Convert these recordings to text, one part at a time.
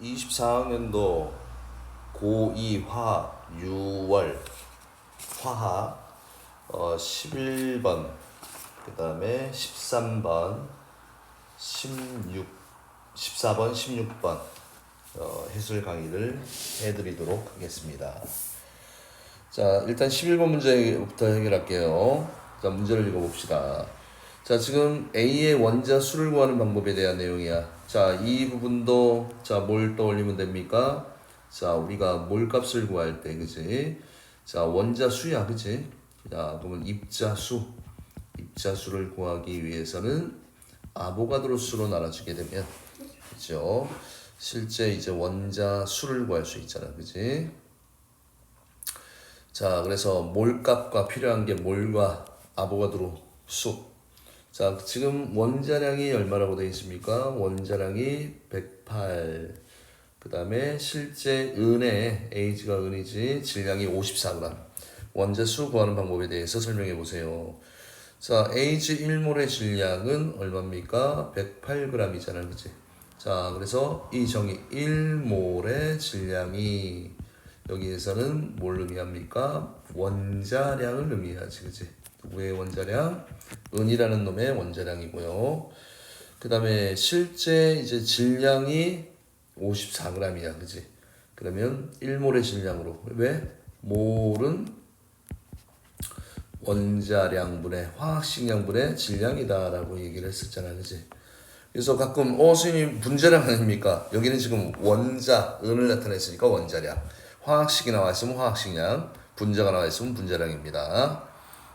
24학년도 고2 화학 6월 화학 어, 11번 그 다음에 13번 16 14번 16번 어, 해설 강의를 해드리도록 하겠습니다. 자, 일단 11번 문제부터 해결할게요. 자, 문제를 읽어봅시다. 자, 지금 A의 원자 수를 구하는 방법에 대한 내용이야. 자, 이 부분도, 자, 뭘 떠올리면 됩니까? 자, 우리가 몰값을 구할 때, 그지? 자, 원자 수야, 그지? 자, 그러면 입자 수. 입자 수를 구하기 위해서는 아보가드로 수로 나눠주게 되면, 그죠? 실제 이제 원자 수를 구할 수 있잖아, 그지? 자, 그래서 몰값과 필요한 게 몰과 아보가드로 수. 자, 지금 원자량이 얼마라고 되어 있습니까? 원자량이 108. 그 다음에 실제 은의 H가 은이지 질량이 54g. 원자 수 구하는 방법에 대해서 설명해 보세요. 자, H 1몰의 질량은 얼마입니까? 108g이잖아요. 그치? 자, 그래서 이 정의 1몰의 질량이 여기에서는 뭘 의미합니까? 원자량을 의미하지, 그치? 누구의 원자량? 은이라는 놈의 원자량이고요. 그 다음에 실제 이제 질량이 54g이야, 그치? 그러면 1몰의 질량으로. 왜? 몰은 원자량분의 화학식량분의 질량이다라고 얘기를 했었잖아, 그치? 그래서 가끔 어 선생님 분자량 아닙니까? 여기는 지금 원자 은을 나타냈으니까 원자량. 화학식이 나와 있으면 화학식량, 분자가 나와 있으면 분자량입니다.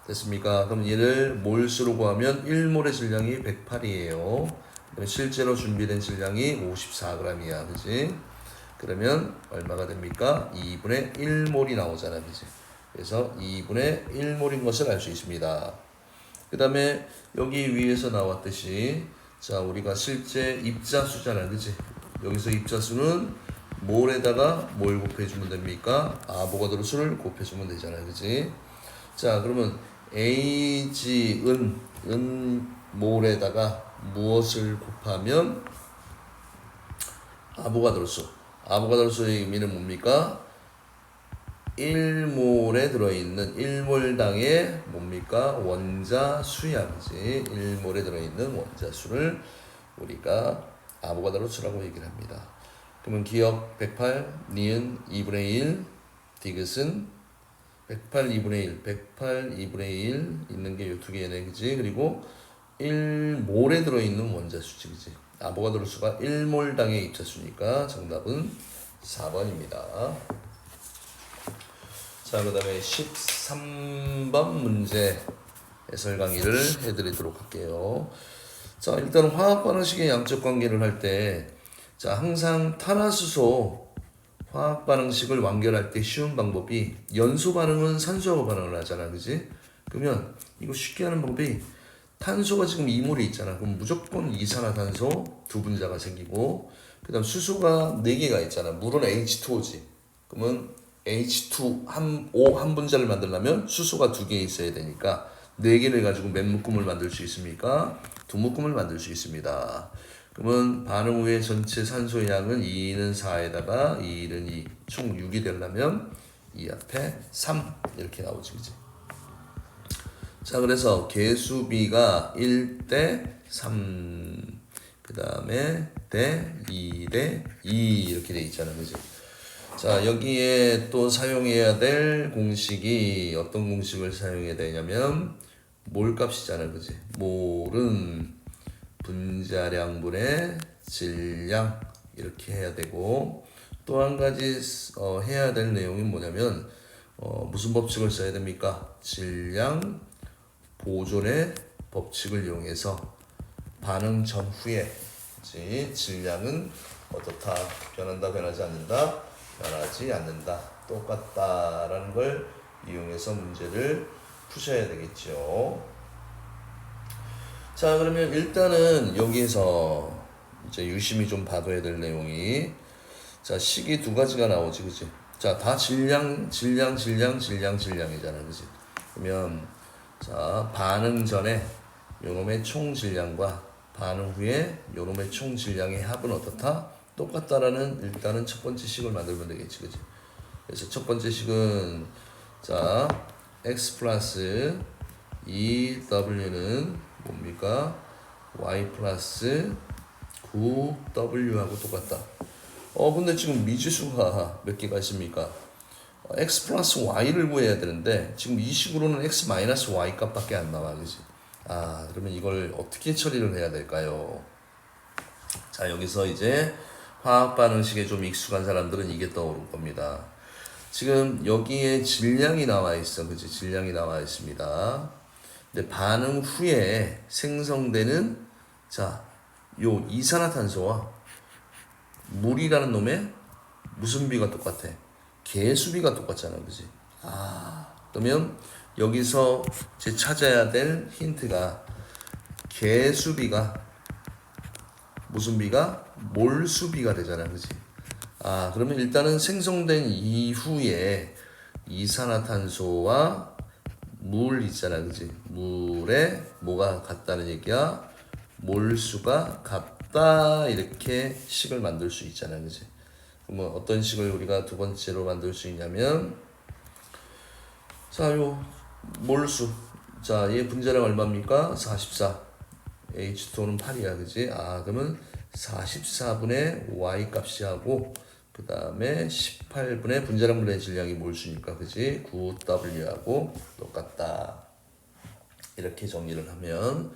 됐습니까? 그럼 얘를 몰수로 구하면 1몰의 질량이 108이에요. 실제로 준비된 질량이 54g이야. 그지? 그러면 얼마가 됩니까? 2분의 1몰이 나오잖아. 그지? 그래서 2분의 1몰인 것을 알 수 있습니다. 그 다음에 여기 위에서 나왔듯이 자 우리가 실제 입자수잖아. 그지? 여기서 입자수는 몰에다가 뭘 곱해주면 됩니까? 아보가드로 수를 곱해주면 되잖아요. 그지? 자 그러면 Ag 은, 은 몰에다가 무엇을 곱하면 아보가드로 수. 아보가드로 수의 의미는 뭡니까? 1몰에 들어있는 1몰당의 뭡니까? 원자 수양이지. 1몰에 들어있는 원자 수를 우리가 아보가드로 수라고 얘기를 합니다. 그러면 기억 108, 니은 2분의 1, 디귿은 108 2분의 1, 108 2분의 1 있는 게 이 두 개네, 그지? 그리고 1몰에 들어있는 원자수지, 그지? 아보가드로 수가 1몰당의 입자수니까 정답은 4번입니다. 자, 그 다음에 13번 문제 해설 강의를 해드리도록 할게요. 자, 일단 화학 반응식의 양적 관계를 할 때, 자, 항상 탄화수소 화학 반응식을 완결할 때 쉬운 방법이 연소 반응은 산소하고 반응을 하잖아, 그지? 그러면 이거 쉽게 하는 방법이 탄소가 지금 2몰이 있잖아. 그럼 무조건 이산화탄소 두 분자가 생기고, 그다음 수소가 4개가 있잖아. 물은 H2O지. 그러면 H2 한, O 한 분자를 만들려면 수소가 두 개 있어야 되니까 네 개를 가지고 몇 묶음을 만들 수 있습니까? 두 묶음을 만들 수 있습니다. 그러면 반응 후의 전체 산소 양은 2는 4에다가 2는 2, 총 6이 되려면 이 앞에 3 이렇게 나오지, 그지? 자, 그래서 개수비가 1대 3, 그 다음에 대 2대 2 이렇게 돼 있잖아, 그지? 자, 여기에 또 사용해야 될 공식이 어떤 공식을 사용해야 되냐면 몰 값이잖아, 그지? 몰은 분자량분의 질량 이렇게 해야 되고 또 한 가지 어, 해야 될 내용이 뭐냐면 어, 무슨 법칙을 써야 됩니까? 질량 보존의 법칙을 이용해서 반응 전후에? 질량은 어떻다 변한다 변하지 않는다 변하지 않는다 똑같다라는 걸 이용해서 문제를 푸셔야 되겠죠. 자 그러면 일단은 여기에서 이제 유심히 좀 봐둬야 될 내용이. 자 식이 두 가지가 나오지 그지 자다 질량 질량 질량 질량 질량이잖아 그지 그러면 자 반응 전에 요놈의 총 질량과 반응 후에 요놈의 총 질량의 합은 어떻다? 똑같다라는 일단은 첫 번째 식을 만들면 되겠지, 그지? 그래서 첫 번째 식은 자 x 플러스 2w는 뭡니까? y 플러스 9w하고 똑같다. 어 근데 지금 미지수가 몇 개가 있습니까? 어, x 플러스 y를 구해야 되는데 지금 이 식으로는 x 마이너스 y 값밖에 안 나와, 그지? 아 그러면 이걸 어떻게 처리를 해야 될까요? 자 여기서 이제 화학 반응식에 좀 익숙한 사람들은 이게 떠오를 겁니다. 지금 여기에 질량이 나와 있어, 그지? 질량이 나와 있습니다. 반응 후에 생성되는 자, 요 이산화탄소와 물이라는 놈의 무슨 비가 똑같아? 개수비가 똑같잖아, 그지? 아, 그러면 여기서 제 찾아야 될 힌트가 개수비가 무슨 비가 몰수비가 되잖아, 그지? 아, 그러면 일단은 생성된 이후에 이산화탄소와 물 있잖아, 그지? 물에 뭐가 같다는 얘기야? 몰수가 같다 이렇게 식을 만들 수 있잖아, 그지? 그러면 어떤 식을 우리가 두 번째로 만들 수 있냐면 자, 요 몰수. 자, 얘 분자량 얼마입니까? 44. H2는 8이야, 그지? 아, 그러면 44분의 Y 값이 하고 그 다음에 18분의 분자량 분의 질량이 몰수니까, 그지? 9W하고 똑같다. 이렇게 정리를 하면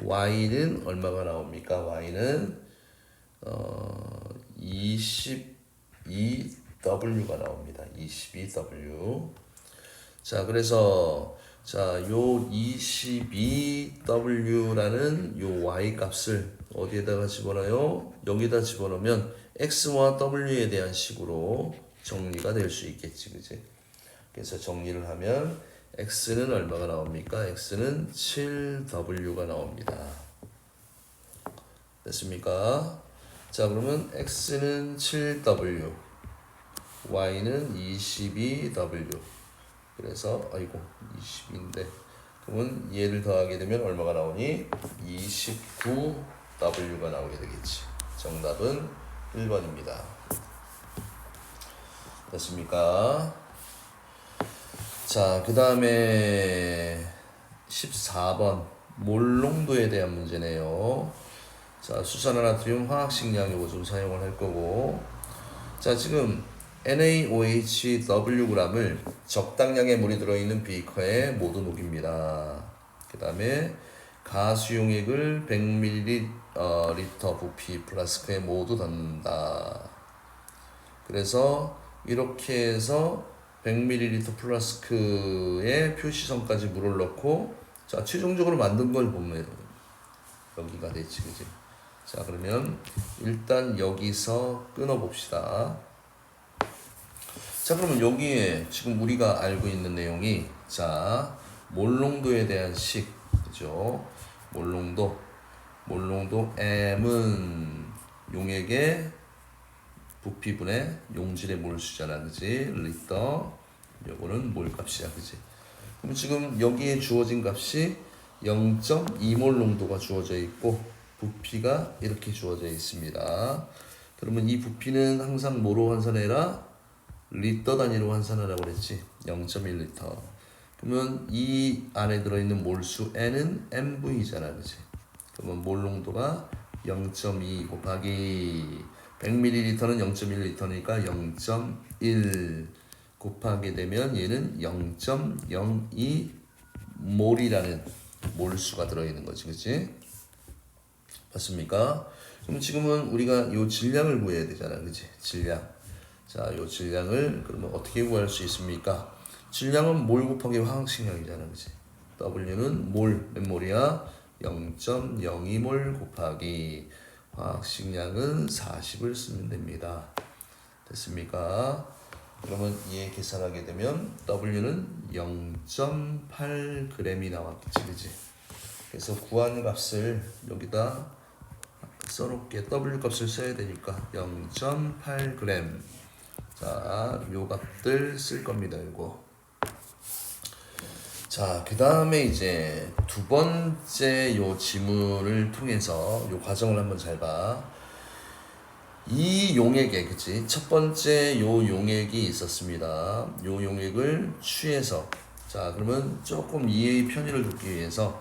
Y는 얼마가 나옵니까? Y는 어 22W가 나옵니다. 22W. 자, 그래서 자, 요 22W라는 요 Y 값을 어디에다가 집어넣어요? 여기다 집어넣으면 X와 W에 대한 식으로 정리가 될 수 있겠지, 그지? 그래서 정리를 하면 X는 얼마가 나옵니까? X는 7W가 나옵니다. 됐습니까? 자, 그러면 X는 7W, Y는 22W. 그래서 아이고 20인데 그러면 얘를 더하게 되면 얼마가 나오니? 29W가 나오게 되겠지. 정답은 1번입니다. 됐습니까? 자, 그 다음에 14번 몰농도에 대한 문제네요. 자, 수산화나트륨 화학식량 요거 좀 사용을 할 거고 자, 지금 NaOH Wg을 적당량의 물이 들어있는 비커에 모두 녹입니다. 그 다음에 가수용액을 100ml 어, 리터 부피 플라스크에 모두 넣는다. 그래서 이렇게 해서 100ml 플라스크에 표시선까지 물을 넣고 자 최종적으로 만든 걸 보면 여기가 됐지 그지? 자 그러면 일단 여기서 끊어 봅시다. 자 그러면 여기에 지금 우리가 알고 있는 내용이 자 몰농도에 대한 식 그죠? 몰농도 몰농도 M은 용액의 부피분의 용질의 몰수잖아 그지? 리터 요거는 몰 값이야 그지? 그럼 지금 여기에 주어진 값이 0.2몰 농도가 주어져 있고 부피가 이렇게 주어져 있습니다. 그러면 이 부피는 항상 뭐로 환산해라? 리터 단위로 환산하라고 그랬지 0.1리터 그러면 이 안에 들어있는 몰수 N은 MV잖아 그치 그러면 몰 농도가 0.2 곱하기 100ml는 0.1리터니까 0.1 곱하게 되면 얘는 0.02 몰이라는 몰수가 들어있는 거지 그치 맞습니까? 그럼 지금은 우리가 요 질량을 구해야 되잖아 그치 질량 자, 요 질량을 그러면 어떻게 구할 수 있습니까? 질량은 몰 곱하기 화학식량이잖아, 그지? W는 몰, 몇 몰이야? 0.02몰 곱하기 화학식량은 40을 쓰면 됩니다. 됐습니까? 그러면 얘 계산하게 되면 W는 0.8g이 나왔겠지, 그지? 그래서 구한 값을 여기다 써놓게 W 값을 써야 되니까 0.8g 자, 요 값들 쓸 겁니다, 이거. 자, 그 다음에 이제 두 번째 요 지문을 통해서 요 과정을 한번 잘 봐. 이 용액에 그치 첫 번째 요 용액이 있었습니다. 요 용액을 취해서 자 그러면 조금 이해의 편의를 두기 위해서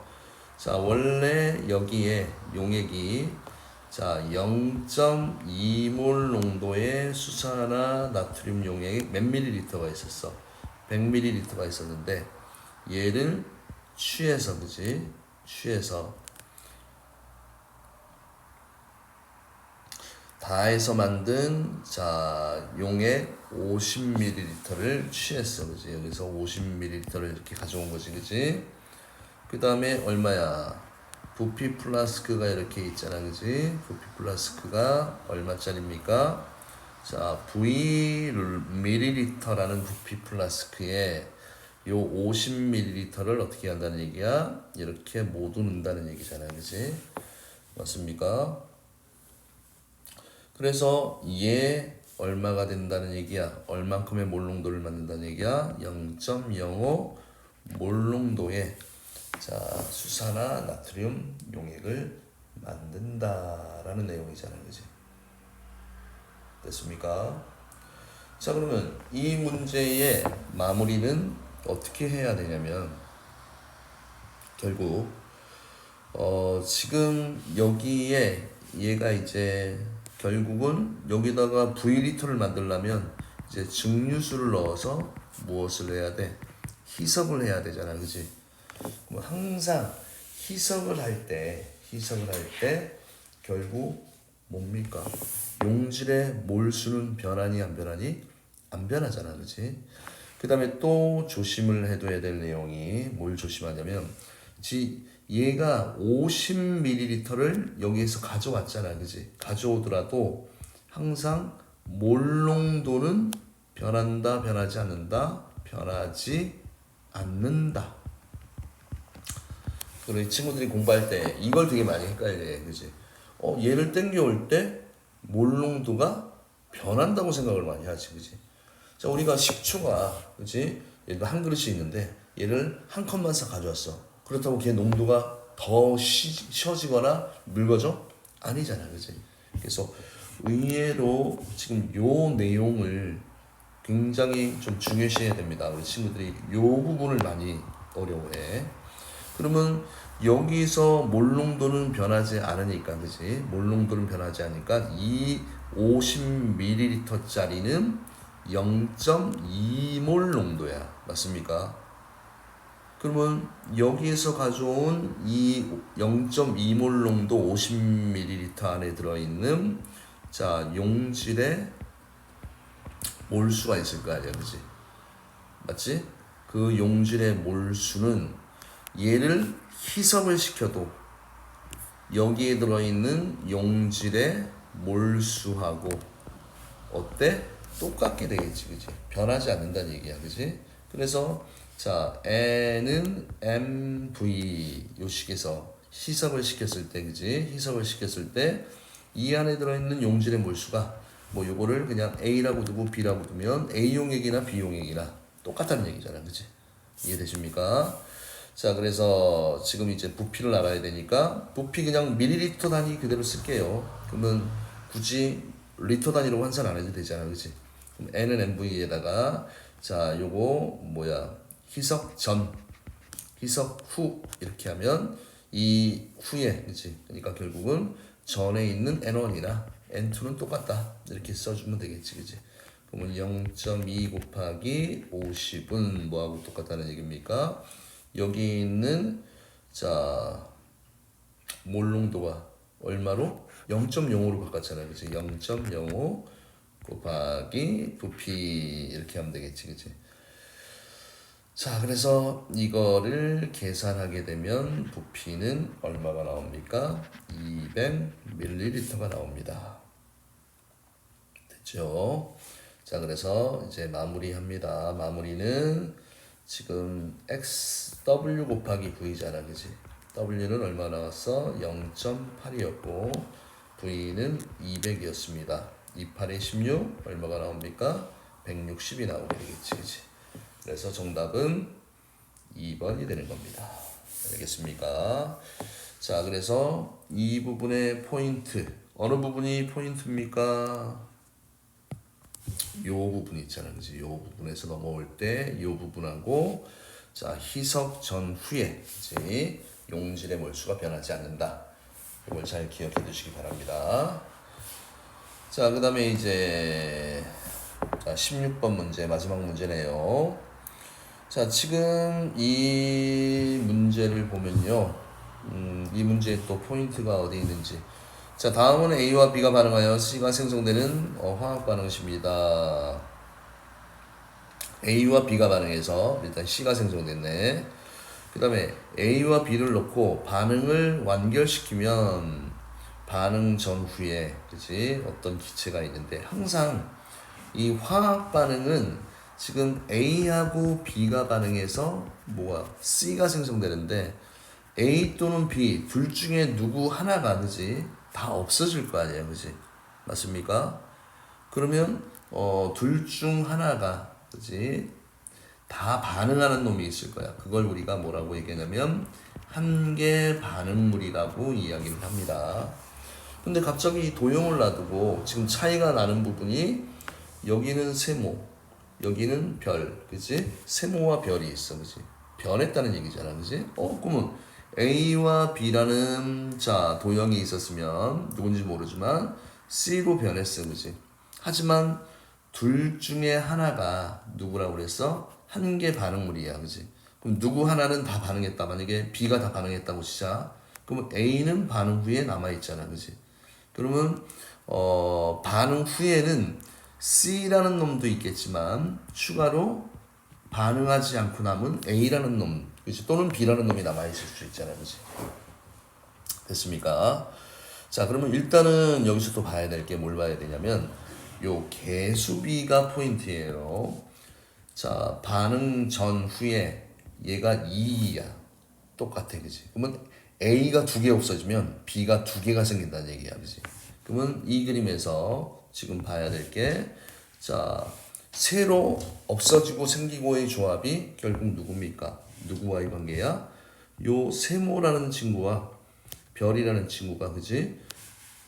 자 원래 여기에 용액이 자 0.2몰 농도의 수산화 나트륨 용액 몇 밀리리터가 있었어? 100ml가 있었는데 얘를 취해서 그지? 취해서. 다 해서 만든 자 용액 50ml를 취했어 그지? 여기서 50ml를 이렇게 가져온 거지 그지? 그 다음에 얼마야? 부피 플라스크가 이렇게 있잖아 그지? 부피 플라스크가 얼마짜리입니까? 자 V 밀리리터라는 부피 플라스크에 요 50ml를 어떻게 한다는 얘기야 이렇게 모두 넣는다는 얘기잖아 그지 맞습니까 그래서 얘 얼마가 된다는 얘기야. 얼만큼의 몰농도를 만든다는 얘기야. 0.05 몰농도의 자 수산화 나트륨 용액을 만든다라는 내용이잖아, 그지? 됐습니까? 자 그러면 이 문제의 마무리는 어떻게 해야 되냐면 결국 어 지금 여기에 얘가 이제 결국은 여기다가 V리터를 만들려면 이제 증류수를 넣어서 무엇을 해야 돼? 희석을 해야 되잖아, 그지? 그럼 항상 희석을 할 때, 희석을 할 때 결국 뭡니까? 용질의 몰수는 변하니 안 변하니? 안 변하잖아, 그지? 그 다음에 또 조심을 해둬야 될 내용이 뭘 조심하냐면, 지 얘가 50ml를 여기에서 가져왔잖아, 그지? 가져오더라도 항상 몰농도는 변한다, 변하지 않는다, 변하지 않는다. 그리고 이 친구들이 공부할 때 이걸 되게 많이 헷갈려, 그지? 어, 얘를 땡겨올 때 몰농도가 변한다고 생각을 많이 하지, 그지? 자, 우리가 식초가, 그지? 한 그릇이 있는데 얘를 한 컵만 싹 가져왔어. 그렇다고 걔 농도가 더 시, 쉬어지거나 묽어져? 아니잖아, 그지? 그래서 의외로 지금 요 내용을 굉장히 좀 중요시해야 됩니다. 우리 친구들이 요 부분을 많이 어려워해. 그러면 여기서 몰농도는 변하지 않으니까, 그지? 몰농도는 변하지 않으니까 이 50ml짜리는 0.2몰 농도야. 맞습니까? 그러면 여기에서 가져온 이 0.2몰 농도 50ml 안에 들어있는 자 용질의 몰수가 있을 거 아니야, 그지? 맞지? 그 용질의 몰수는 얘를 희석을 시켜도 여기에 들어있는 용질의 몰수하고 어때? 똑같게 되겠지, 그지? 변하지 않는다는 얘기야, 그지? 그래서 자, N은 MV 요 식에서 희석을 시켰을 때, 그지? 희석을 시켰을 때 이 안에 들어있는 용질의 몰수가 뭐 요거를 그냥 A라고 두고 B라고 두면 A 용액이나 B 용액이나 똑같다는 얘기잖아, 그지? 이해되십니까? 자, 그래서 지금 이제 부피를 알아야 되니까 부피 그냥 밀리리터 단위 그대로 쓸게요. 그러면 굳이 리터 단위로 환산 안 해도 되잖아, 그지? N은 MV에다가 자, 요거 뭐야? 희석 전, 희석 후 이렇게 하면 이 후에 그치? 그러니까 결국은 전에 있는 N1이나 N2는 똑같다 이렇게 써주면 되겠지, 그치? 그러면 0.2 곱하기 50은 뭐하고 똑같다는 얘기입니까? 여기 있는 자 몰농도가 얼마로? 0.05로 바꿨잖아요, 그치? 0.05 곱하기 부피 이렇게 하면 되겠지, 그치? 자, 그래서 이거를 계산하게 되면 부피는 얼마가 나옵니까? 200ml가 나옵니다. 됐죠? 자, 그래서 이제 마무리합니다. 마무리는 지금 XW 곱하기 V잖아, 그지? W는 얼마 나왔어? 0.8이었고, V는 200이었습니다. 28에 16, 얼마가 나옵니까? 160이 나오게 되겠지, 그지? 그래서 정답은 2번이 되는 겁니다. 알겠습니까? 자, 그래서 이 부분의 포인트 어느 부분이 포인트입니까? 요 부분 있잖아요. 그지? 요 부분에서 넘어올 때 요 부분하고 자, 희석 전후에 그지? 용질의 몰수가 변하지 않는다. 이걸 잘 기억해 두시기 바랍니다. 자, 그 다음에 이제 자, 16번 문제 마지막 문제네요. 자, 지금 이 문제를 보면요. 음, 이 문제의 또 포인트가 어디 있는지. 자, 다음은 A와 B가 반응하여 C가 생성되는 어, 화학 반응식입니다. A와 B가 반응해서 일단 C가 생성됐네. 그 다음에 A와 B를 넣고 반응을 완결시키면 반응 전후에 그지 어떤 기체가 있는데 항상 이 화학 반응은 지금 A하고 B가 반응해서 뭐가 C가 생성되는데 A 또는 B 둘 중에 누구 하나가 그지 다 없어질 거 아니에요 그지 맞습니까? 그러면 어, 둘 중 하나가 그지 다 반응하는 놈이 있을 거야. 그걸 우리가 뭐라고 얘기하냐면 한계 반응물이라고 이야기를 합니다. 근데 갑자기 이 도형을 놔두고 지금 차이가 나는 부분이 여기는 세모, 여기는 별, 그지? 세모와 별이 있어, 그지? 변했다는 얘기잖아, 그지? 어, 그러면 A와 B라는 자 도형이 있었으면 누군지 모르지만 C로 변했어, 그지? 하지만 둘 중에 하나가 누구라고 그랬어? 한계 반응물이야, 그지? 그럼 누구 하나는 다 반응했다. 만약에 B가 다 반응했다고 치자. 그러면 A는 반응 후에 남아 있잖아, 그지? 그러면 어, 반응 후에는 C라는 놈도 있겠지만 추가로 반응하지 않고 남은 A라는 놈, 그지? 또는 B라는 놈이 남아 있을 수 있잖아, 그지? 됐습니까? 자, 그러면 일단은 여기서 또 봐야 될 게 뭘 봐야 되냐면 요 개수비가 포인트예요. 자, 반응 전후에 얘가 2야. 똑같아, 그지? 그러면 A가 두 개 없어지면 B가 두 개가 생긴다는 얘기야, 그지? 그러면 이 그림에서 지금 봐야 될 게, 자, 새로 없어지고 생기고의 조합이 결국 누굽니까? 누구와의 관계야? 요 세모라는 친구와 별이라는 친구가, 그지?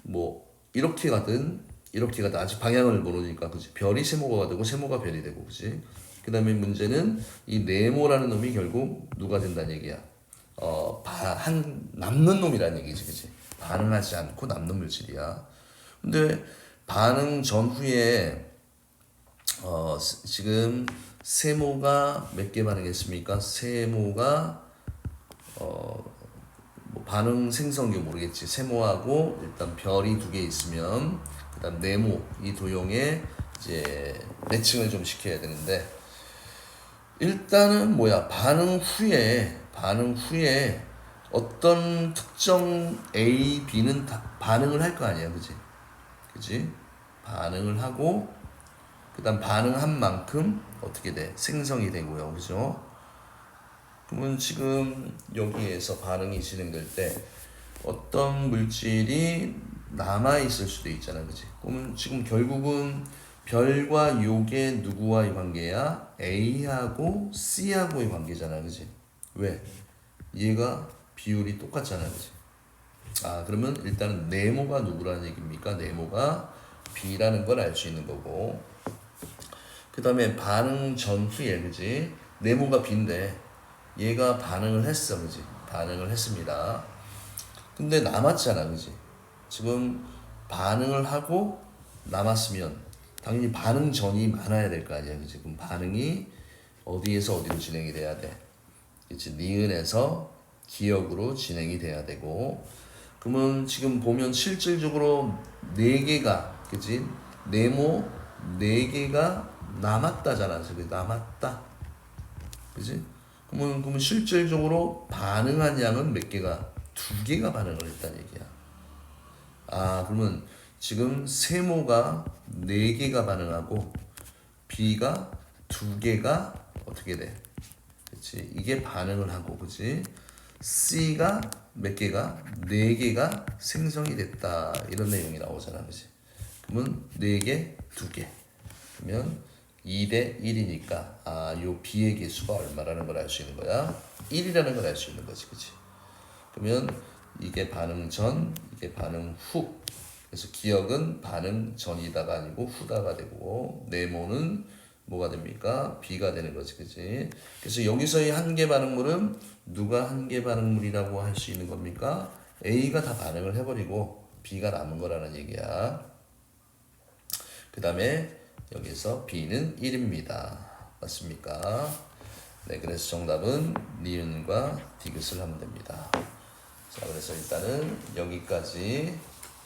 뭐, 이렇게 가든, 이렇게 가든, 아직 방향을 모르니까, 그지? 별이 세모가 되고, 세모가 별이 되고, 그지? 그 다음에 문제는 이 네모라는 놈이 결국 누가 된다는 얘기야. 어, 바, 한, 남는 놈이라는 얘기지, 그지? 반응하지 않고 남는 물질이야. 근데 반응 전후에, 어, 스- 지금 세모가 몇 개 반응했습니까? 세모가, 어, 뭐 반응 생성기 모르겠지. 세모하고 일단 별이 두 개 있으면, 그 다음 네모, 이 도형에 이제 매칭을 좀 시켜야 되는데, 일단은 뭐야 반응 후에 반응 후에 어떤 특정 A, B는 다 반응을 할 거 아니야, 그지? 그지? 반응을 하고 그다음 반응한 만큼 어떻게 돼? 생성이 되고요, 그죠? 그러면 지금 여기에서 반응이 진행될 때 어떤 물질이 남아 있을 수도 있잖아, 그지? 그러면 지금 결국은 별과 요게 누구와의 관계야? A하고 C하고의 관계잖아, 그지? 왜? 얘가 비율이 똑같잖아, 그지? 아, 그러면 일단은 네모가 누구라는 얘기입니까? 네모가 B라는 걸 알 수 있는 거고. 그 다음에 반응 전후에, 그지? 네모가 B인데, 얘가 반응을 했어, 그지? 반응을 했습니다. 근데 남았잖아, 그지? 지금 반응을 하고 남았으면 당연히 반응 전이 많아야 될 거 아니야, 그지? 그럼 반응이 어디에서 어디로 진행이 돼야 돼? 그치? 니은에서 기억으로 진행이 돼야 되고, 그러면 지금 보면 실질적으로 네 개가, 그치? 네모 네 개가 남았다잖아, 저기 남았다, 그지? 그러면 그러면 실질적으로 반응한 양은 몇 개가 두 개가 반응을 했다는 얘기야. 아 그러면 지금 세모가 네 개가 반응하고 B가 두 개가 어떻게 돼? 그렇지? 이게 반응을 하고 그지? C가 몇 개가 네 개가 생성이 됐다 이런 내용이 나오잖아, 그지? 그러면 네 개, 두 개. 그러면 2대 1이니까 아, 요 B의 개수가 얼마라는 걸 알 수 있는 거야. 1이라는 걸 알 수 있는 거지, 그치? 그러면 이게 반응 전, 이게 반응 후. 그래서 기억은 반응 전이다가 아니고 후다가 되고 네모는 뭐가 됩니까? B가 되는 거지, 그지? 그래서 여기서의 한계 반응물은 누가 한계 반응물이라고 할 수 있는 겁니까? A가 다 반응을 해버리고 B가 남은 거라는 얘기야. 그 다음에 여기서 B는 1입니다. 맞습니까? 네, 그래서 정답은 니은과 디귿을 하면 됩니다. 자, 그래서 일단은 여기까지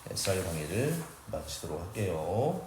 SR 강의를 마치도록 할게요.